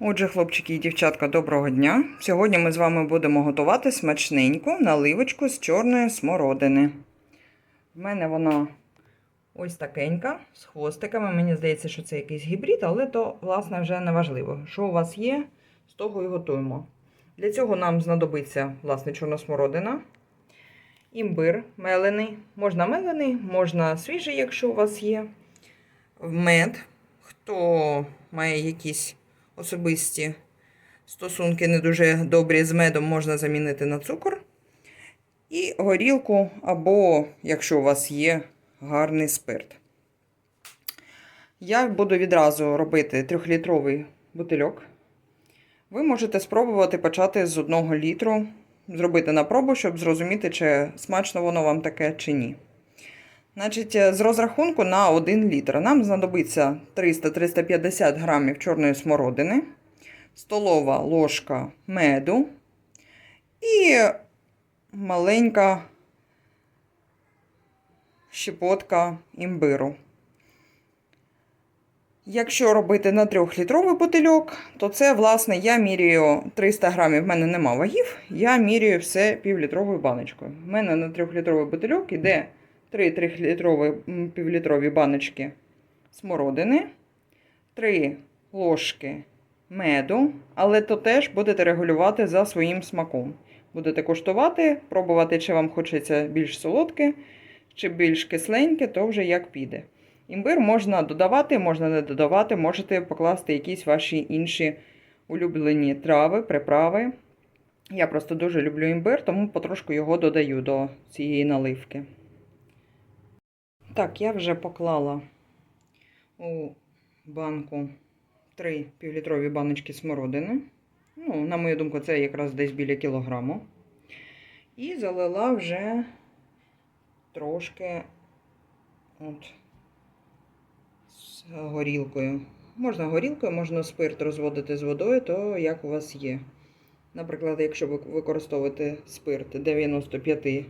Отже, хлопчики і дівчатка, доброго дня. Сьогодні ми з вами будемо готувати смачненьку наливочку з чорної смородини. В мене вона ось такенька, з хвостиками. Мені здається, що це якийсь гібрид, але то, власне, вже не важливо. Що у вас є, з того і готуємо. Для цього нам знадобиться, власне, чорна смородина, імбир мелений. Можна мелений, можна свіжий, якщо у вас є. Мед. Хто має якісь особисті стосунки не дуже добрі з медом, можна замінити на цукор. І горілку, або, якщо у вас є гарний спирт. Я буду відразу робити 3-літровий бутильок. Ви можете спробувати почати з 1 літру, зробити на пробу, щоб зрозуміти, чи смачно воно вам таке чи ні. Значить, з розрахунку на 1 літр нам знадобиться 300-350 грамів чорної смородини, столова ложка меду і маленька щепотка імбиру. Якщо робити на 3-літровий бутильок, то це, власне, я міряю 300 грамів, в мене нема вагів, я міряю все півлітровою баночкою. У мене на 3-літровий бутильок іде 3 3-літрові півлітрові баночки смородини, 3 ложки меду, але то теж будете регулювати за своїм смаком. Будете коштувати, пробувати, чи вам хочеться більш солодке, чи більш кисленьке, то вже як піде. Імбир можна додавати, можна не додавати, можете покласти якісь ваші інші улюблені трави, приправи. Я просто дуже люблю імбир, тому потрошку його додаю до цієї наливки. Так, я вже поклала у банку 3 півлітрові баночки смородини. Ну, на мою думку, це якраз десь біля кілограму. І залила вже трошки от, з горілкою. Можна горілкою, можна спирт розводити з водою, то як у вас є. Наприклад, якщо ви використовуєте спирт 95%,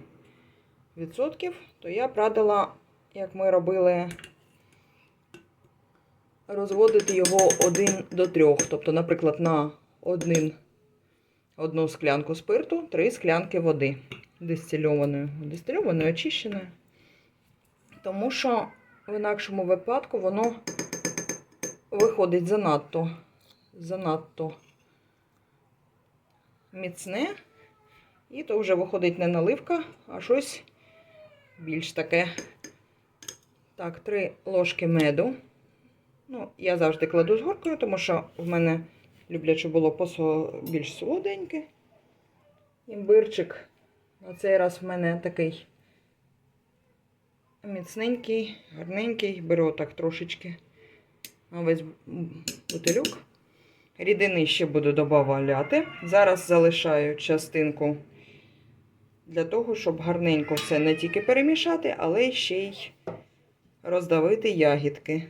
то я б радила як ми робили, розводити його 1 до 3. Тобто, наприклад, на один, одну склянку спирту, 3 склянки води дистильованої. Дистильованої, очищеної. Тому що в інакшому випадку воно виходить занадто, занадто міцне. І то вже виходить не наливка, а щось більш таке. Так, 3 ложки меду. Ну, я завжди кладу з горкою, тому що в мене люблять, щоб було посо більш солоденьке. Імбирчик. На цей раз в мене такий міцненький, гарненький. Беру так трошечки на весь бутилюк. Рідини ще буду додавати. Зараз залишаю частинку для того, щоб гарненько все не тільки перемішати, але ще й роздавити ягідки.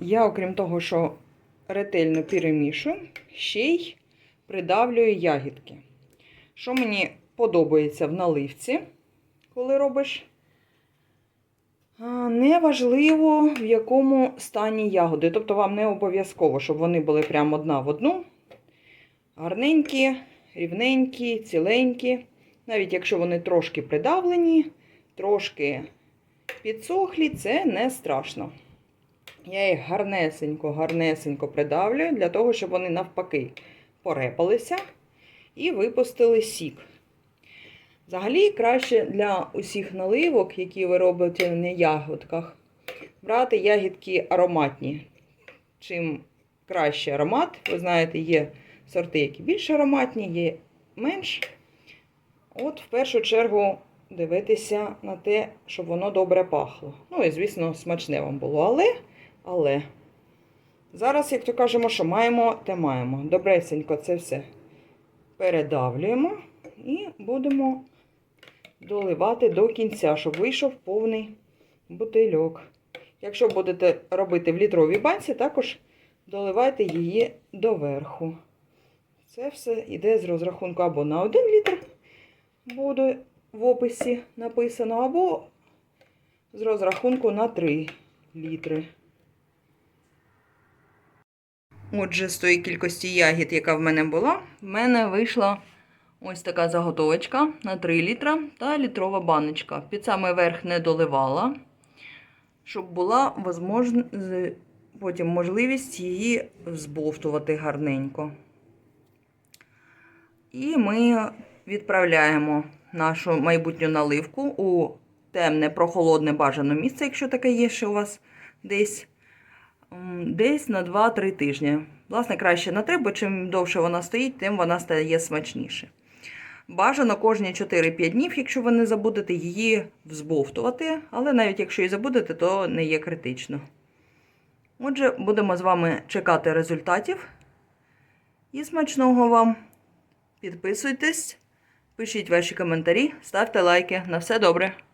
Я, окрім того, що ретельно перемішую, ще й придавлюю ягідки. Що мені подобається в наливці, коли робиш? Неважливо, в якому стані ягоди. Тобто вам не обов'язково, щоб вони були прямо одна в одну. Гарненькі, рівненькі, ціленькі. Навіть якщо вони трошки придавлені, трошки підсохлі, це не страшно. Я їх гарнесенько, гарнесенько придавлюю, для того, щоб вони навпаки порепалися і випустили сік. Взагалі, краще для усіх наливок, які ви робите на ягодках, брати ягідки ароматні. Чим краще аромат, ви знаєте, є сорти, які більш ароматні, є менш. От, в першу чергу, дивитися на те, щоб воно добре пахло. Ну і, звісно, смачне вам було. Але, але, зараз, як то кажемо, що маємо, те маємо. Добресенько це все передавлюємо і будемо доливати до кінця, щоб вийшов повний бутильок. Якщо будете робити в літровій банці, також доливайте її доверху. Це все йде з розрахунку або на 1 літр буде в описі написано, або з розрахунку на 3 літри. Отже, з тої кількості ягід, яка в мене була, в мене вийшла ось така заготовочка на 3 літра та літрова баночка. Під самий верх не доливала, щоб була потім можливість її збовтувати гарненько. І ми відправляємо нашу майбутню наливку у темне, прохолодне бажане місце, якщо таке є ще у вас десь. Десь на 2-3 тижні. Власне, краще на 3, бо чим довше вона стоїть, тим вона стає смачніше. Бажано кожні 4-5 днів, якщо ви не забудете її взбовтувати, але навіть якщо і забудете, то не є критично. Отже, будемо з вами чекати результатів. І смачного вам! Підписуйтесь, пишіть ваші коментарі, ставте лайки. На все добре!